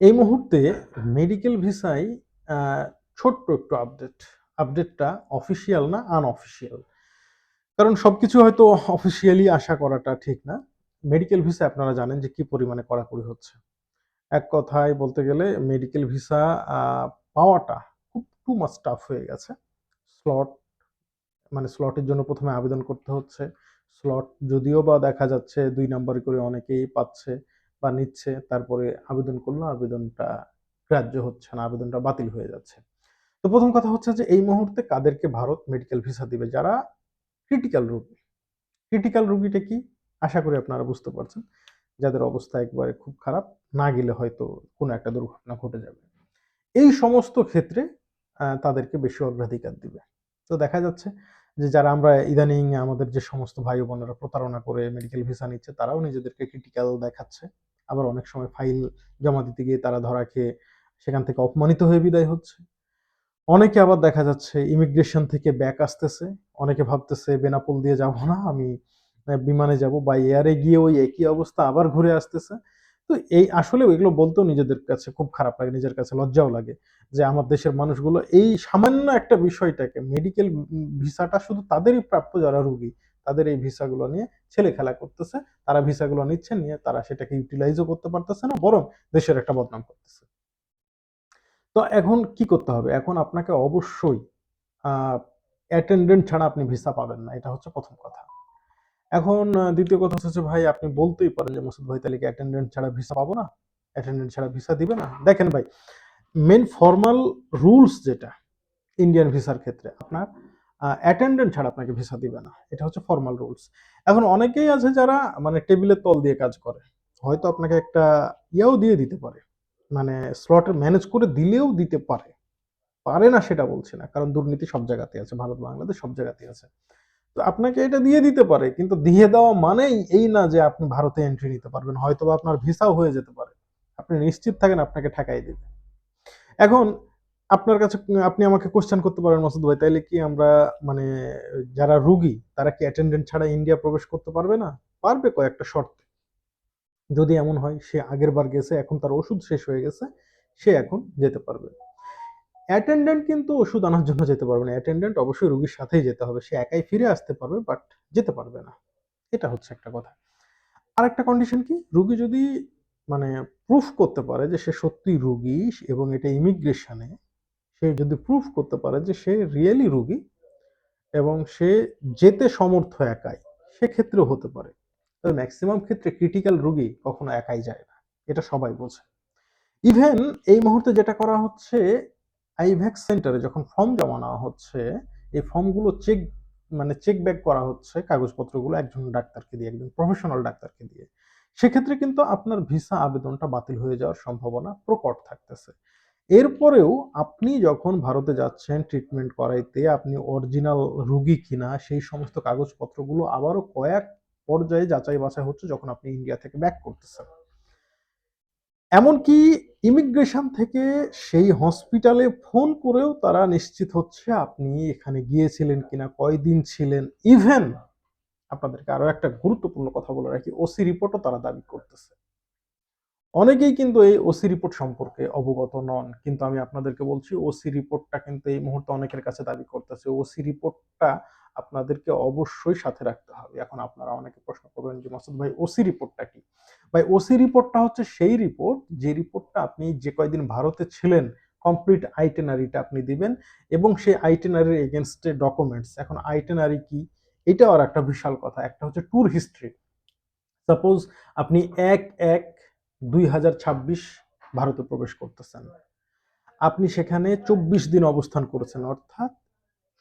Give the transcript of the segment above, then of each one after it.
এই মুহূর্তে মেডিকেল ভিসায় ছোট্ট একটু আপডেট। আপডেটটা অফিসিয়াল না আনঅফিসিয়াল। কারণ সবকিছু হয়তো অফিসিয়ালি আশা করাটা ঠিক না। মেডিকেল ভিসা আপনারা জানেন যে কি পরিমাণে কড়াকড়ি হচ্ছে। এক কথায় বলতে গেলে মেডিকেল ভিসা পাওয়াটা খুব টু মাচ টাফ হয়ে গেছে। স্লট মানে স্লটের জন্য প্রথমে আবেদন করতে হচ্ছে। স্লট যদিও বা দেখা যাচ্ছে ২ নাম্বারি করে অনেকেই পাচ্ছে বা নিচ্ছে। তারপরে আবেদন করল, আবেদনটা গ্রাহ্য হচ্ছে না, আবেদনটা বাতিল হয়ে যাচ্ছে। তো প্রথম কথা হচ্ছে যে এই মুহূর্তে কাদেরকে ভারত মেডিকেল ভিসা দিবে? যারা ক্রিটিক্যাল রোগী। ক্রিটিক্যাল রোগীটা কি? আশা করি আপনারা বুঝতে পারছেন। যাদের অবস্থা একবারে খুব খারাপ, না গেলে হয়তো কোনো একটা দুর্ঘটনা ঘটে যাবে। এই সমস্ত ক্ষেত্রে তাদেরকে বেশি অগ্রাধিকার দিবে। তো দেখা যাচ্ছে যে যারা আমরা ইদানিং আমাদের যে সমস্ত ভাই বোনেরা প্রতারণা করে মেডিকেল ভিসা নিচ্ছে তারাও নিজেদেরকে ক্রিটিক্যাল দেখাচ্ছে। আবার অনেক সময় ফাইল জমা দিতে গিয়ে তারা ধরা খেয়ে সেখান থেকে অপমানিত হয়ে বিদায় হচ্ছে। অনেকে আবার দেখা যাচ্ছে ইমিগ্রেশন থেকে ব্যাক আসতেছে। অনেকে ভাবতেছে বেনাপোল দিয়ে যাব না, আমি বিমানে যাব বা এয়ারে গিয়ে ওই একই অবস্থা আবার ঘুরে আসতেছে। তো এই আসলেও এগুলো বলতেও নিজেদের কাছে খুব খারাপ লাগে, নিজের কাছে লজ্জাও লাগে। যে আমার দেশের মানুষগুলো এই সামান্য একটা বিষয়টাকে মেডিকেল ভিসাটা শুধু তাদেরই প্রাপ্য যারা রোগী। তাদের এই ভিসাগুলো নিয়ে ছেলেখেলা করতেছে। তারা ভিসাগুলো নিচ্ছে, নিয়ে তারা সেটাকে ইউটিলাইজ করতে পারতেছে না, বরং দেশের একটা বদনাম করতেছে। তো এখন কি করতে হবে? এখন আপনাকে অবশ্যই অ্যাটেন্ডেন্ট ছাড়া আপনি ভিসা পাবেন না। এটা হচ্ছে ১ম কথা। এখন ২য় কথা হচ্ছে ভাই আপনি বলতেই পারেন যে মাসুদ ভাই তাহলে কি অ্যাটেন্ডেন্ট ছাড়া ভিসা পাবো না? অ্যাটেন্ডেন্ট ছাড়া ভিসা দিবে না? দেখেন ভাই, মেন ফরমাল রুলস যেটা ইন্ডিয়ান ভিসার ক্ষেত্রে আপনার অ্যাটেন্ডেন্ট ছাড়া আপনাকে ভিসা দিবে না। এটা হচ্ছে ফর্মাল রুলস। এখন অনেকেই আছে যারা মানে টেবিলের তল দিয়ে কাজ করে। হয়তো আপনাকে একটা ইয়াও দিয়ে দিতে পারে। মানে স্লট ম্যানেজ করে দিলেও দিতে পারে। পারে না সেটা বলছি না। কারণ দুর্নীতি সব জায়গাতেই আছে। ভারত, বাংলাদেশ সব জায়গাতেই আছে। তো আপনাকে এটা দিয়ে দিতে পারে। কিন্তু দিয়ে দেওয়া মানেই এই না যে আপনি ভারতে এন্ট্রি নিতে পারবেন। হয়তোবা আপনার ভিসাও হয়ে যেতে পারে। আপনি নিশ্চিত থাকেন আপনাকে ঠেকাই দিবে। এখন আপনার কাছে আপনি আমাকে কোয়েশ্চেন করতে পারেন মাসুদ ভাই তাইলে কি আমরা মানে যারা রুগী তারা কি অ্যাটেন্ডেন্ট ছাড়া ইন্ডিয়া প্রবেশ করতে পারবে না? পারবে কয়েকটা শর্তে। যদি এমন হয় সে আগেরবার গেছে, এখন তার ওষুধ শেষ হয়ে গেছে, সে এখন যেতে পারবে। অ্যাটেন্ডেন্ট কিন্তু ওষুধ আনার জন্য যেতে পারবে না। অ্যাটেন্ডেন্ট অবশ্যই রুগীর সাথেই যেতে হবে। সে একাই ফিরে আসতে পারবে বাট যেতে পারবে না। এটা হচ্ছে একটা কথা। আর একটা কন্ডিশন কি? রুগী যদি মানে প্রুফ করতে পারে যে সে সত্যিই রুগী এবং এটা ইমিগ্রেশনে সে যদি প্রুফ করতে পারে যে সে রিয়েলি রুগী এবং সে যেতে সমর্থ একাই, সেক্ষেত্রেও হতে পারে। তবে ম্যাক্সিমাম ক্ষেত্রে ক্রিটিক্যাল রুগী কখনো একাই যায় না। এটা সবাই বোঝে। ইভেন এই মুহূর্তে যেটা করা হচ্ছে আইভ্যাক্স সেন্টারে যখন ফর্ম জমা নেওয়া হচ্ছে, এই ফর্মগুলো চেক মানে চেক ব্যাক করা হচ্ছে কাগজপত্রগুলো একজন ডাক্তারকে দিয়ে, একজন প্রফেশনাল ডাক্তারকে দিয়ে। সেক্ষেত্রে কিন্তু আপনার ভিসা আবেদনটা বাতিল হয়ে যাওয়ার সম্ভাবনা প্রকট থাকতেছে। এরপরেও আপনি যখন ভারতে যাচ্ছেন ট্রিটমেন্ট করাইতে, আপনি অরিজিনাল রুগী কিনা সেই সমস্ত কাগজপত্রগুলো আবারও কয়েক পর্যায়ে যাচাই বাছাই হচ্ছে যখন আপনি ইন্ডিয়া থেকে ব্যাক করতেছেন। এমনকি ইমিগ্রেশন থেকে সেই হসপিটালে ফোন করেও তারা নিশ্চিত হচ্ছে আপনি এখানে গিয়েছিলেন কিনা, কয়দিন ছিলেন। ইভেন আপনাদেরকে আরও একটা গুরুত্বপূর্ণ কথা বলে রাখি, ওসি রিপোর্টও তারা দাবি করতেছে। অনেকেই কিন্তু এই ওসি রিপোর্ট সম্পর্কে অবগত নন। কিন্তু আমি আপনাদেরকে বলছি ওসি রিপোর্টটা কিন্তু এই মুহূর্তে অনেকের কাছে দাবি করতেছে। ওসি রিপোর্টটা আপনাদেরকে অবশ্যই সাথে রাখতে হবে। এখন আপনারা অনেকে প্রশ্ন করবেন যে, মাসুদ ভাই ওসি রিপোর্টটা কি? ভাই ওসি রিপোর্টটা হচ্ছে সেই রিপোর্ট যে রিপোর্টটা আপনি যে কয়দিন ভারতে ছিলেন কমপ্লিট আইটেনারিটা আপনি দিবেন এবং সেই আইটিনারির এগেনস্টে ডকুমেন্টস। এখন আইটেনারি কি? এটাও আরেকটা বিশাল কথা। একটা হচ্ছে ট্যুর হিস্ট্রি। সাপোজ আপনি ১-১-২০২৬ ভারতে প্রবেশ করতেছেন। আপনি সেখানে ২৪ দিন অবস্থান করেছেন। অর্থাৎ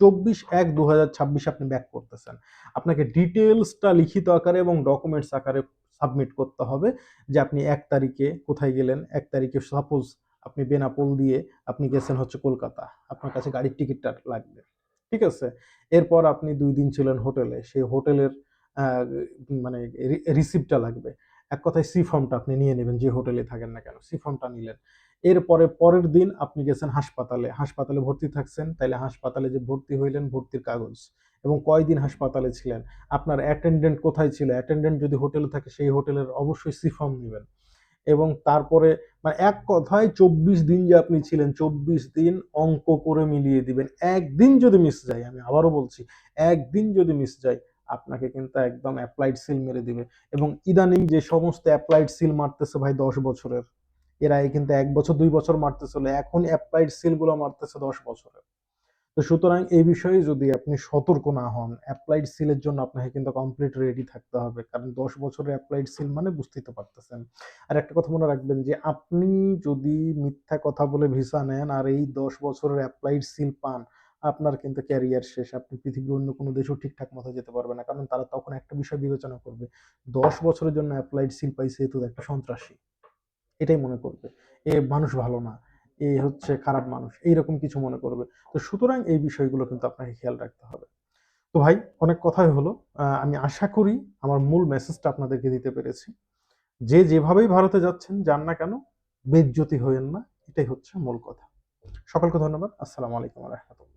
২৪-১-২০২৬ আপনি ব্যাক করতেছেন। আপনাকে ডিটেইলসটা লিখিত আকারে এবং ডকুমেন্টস আকারে সাবমিট করতে হবে যে আপনি ১ তারিখে কোথায় গেলেন, ১ তারিখে সাপোজ আপনি বেনাপোল দিয়ে আপনি গেছেন হচ্ছে কলকাতা। আপনার কাছে গাড়ির টিকেটটা লাগবে। ঠিক আছে? এরপর আপনি ২ দিন ছিলেন হোটেলে। সেই হোটেলের মানে রিসিপ্টটা লাগবে। এক কথায় সি ফর্মটা আপনি নিয়ে নেবেন, যে হোটেলে থাকেন না কেন। সি ফর্মটা নিলেন। এরপরে পরের দিন আপনি গেছেন হাসপাতালে। হাসপাতালে ভর্তি থাকছেন। তাইলে হাসপাতালে যে ভর্তি হইলেন, ভর্তির কাগজ এবং কয়দিন হাসপাতালে ছিলেন। আপনার অ্যাটেন্ডেন্ট কোথায় ছিল? অ্যাটেন্ডেন্ট যদি হোটেলে থাকে, সেই হোটেলের অবশ্যই সি ফর্ম নেবেন এবং তারপরে মানে এক কথায় চব্বিশ দিন যে আপনি ছিলেন, চব্বিশ দিন অঙ্ক করে মিলিয়ে দিবেন একদিন যদি মিস যায়, আমি আবারও বলছি, একদিন যদি মিস যায় আপনাকে কিন্তু একদম অ্যাপ্লাইড সিল মেরে দিবে। এবং ইদানিং যে সমস্ত অ্যাপ্লাইড সিল মারতেছে ভাই দশ বছরের, এরা কিন্তু এক বছর, দুই বছর মারতেছিল, এখন অ্যাপ্লাইড সিলগুলো মারতেছে দশ বছরের। তো সুতরাং এই বিষয়ে যদি আপনি সতর্ক না হন অ্যাপ্লাইড সিলের জন্য আপনাকে কিন্তু কমপ্লিট রেডি থাকতে হবে, কারণ দশ বছরের অ্যাপ্লাইড সিল মানে বুঝতেই পারতেছেন। আর একটা কথা মনে রাখবেন যে, আপনি যদি মিথ্যা কথা বলে ভিসা নেন আর এই দশ বছরের অ্যাপ্লাইড সিল পান আপনার কিন্তু ক্যারিয়ার শেষ, আপনি পৃথিবীর অন্য কোনো দেশেও ঠিকঠাক মতো যেতে পারবে না। কারণ তারা তখন একটা বিষয় বিবেচনা করবে, দশ বছরের জন্য অ্যাপ্লাইড সিল পাইছে তো একটা সন্ত্রাসী। এটাই মনে করবে, এ মানুষ ভালো না, এ হচ্ছে খারাপ মানুষ, এইরকম কিছু মনে করবে। তো সুতরাং এই বিষয়গুলো কিন্তু আপনাকে খেয়াল রাখতে হবে। তো ভাই, অনেক কথাই হলো। আমি আশা করি আমার মূল মেসেজটা আপনাদেরকে দিতে পেরেছি। যে যেভাবেই ভারতে যাচ্ছেন, যান না কেন, বেজ্জতি হয়েন না, এটাই হচ্ছে মূল কথা। সকলকে ধন্যবাদ। আসসালামু আলাইকুম রহমতুল্লাহ।